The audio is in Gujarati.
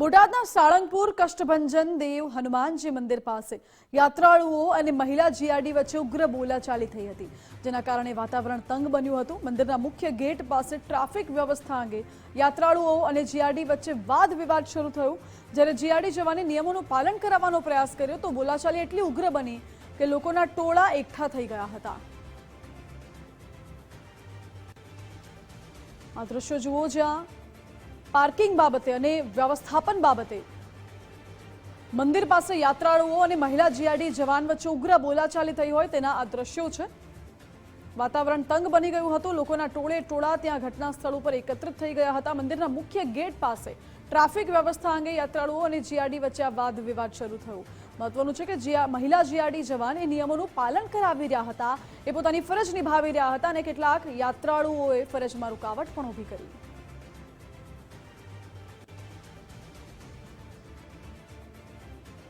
બોટાદના સાળંગપુર કષ્ટભંજન દેવ હનુમાનજી મંદિર પાસે યાત્રાળુઓ અને મહિલા જીઆરડી વચ્ચે ઉગ્ર બોલાચાલી થઈ હતી, જેના કારણે વાતાવરણ તંગ બન્યું હતું. મંદિરના મુખ્ય ગેટ પાસે ટ્રાફિક વ્યવસ્થા અંગે યાત્રાળુઓ અને જીઆરડી વચ્ચે વાદ વિવાદ શરૂ થયો. જ્યારે જીઆરડી જવાને નિયમોનું પાલન કરાવવાનો પ્રયાસ કર્યો, તો બોલાચાલી એટલી ઉગ્ર બની કે લોકોના ટોળા એકઠા થઈ ગયા હતા. આ દ્રશ્યો જુઓ જ્યાં પાર્કિંગ બાબતે અને વ્યવસ્થાપન બાબતે. મંદિર પાસે યાત્રાળુઓ અને મહિલા જીઆરડી જવાન વચ્ચે ઉગ્ર બોલાચાલી થઈ હોય તેના આ દ્રશ્યો છે. વાતાવરણ તંગ બની ગયું હતું. લોકોના ટોળે ટોળા ત્યાં ઘટના સ્થળ ઉપર એકત્રિત થઈ ગયા હતા. મંદિરના મુખ્ય ગેટ પાસે ટ્રાફિક વ્યવસ્થા અંગે યાત્રાળુઓ અને જીઆરડી વચ્ચે આ વાદ વિવાદ શરૂ થયો. મહત્વનું છે કે જે મહિલા જીઆરડી જવાન એ નિયમોનું પાલન કરાવી રહ્યા હતા. એ પોતાની ફરજ નિભાવી રહ્યા હતા અને કેટલાક યાત્રાળુઓએ ફરજમાં રૂકાવટ પણ ઊભી કરી.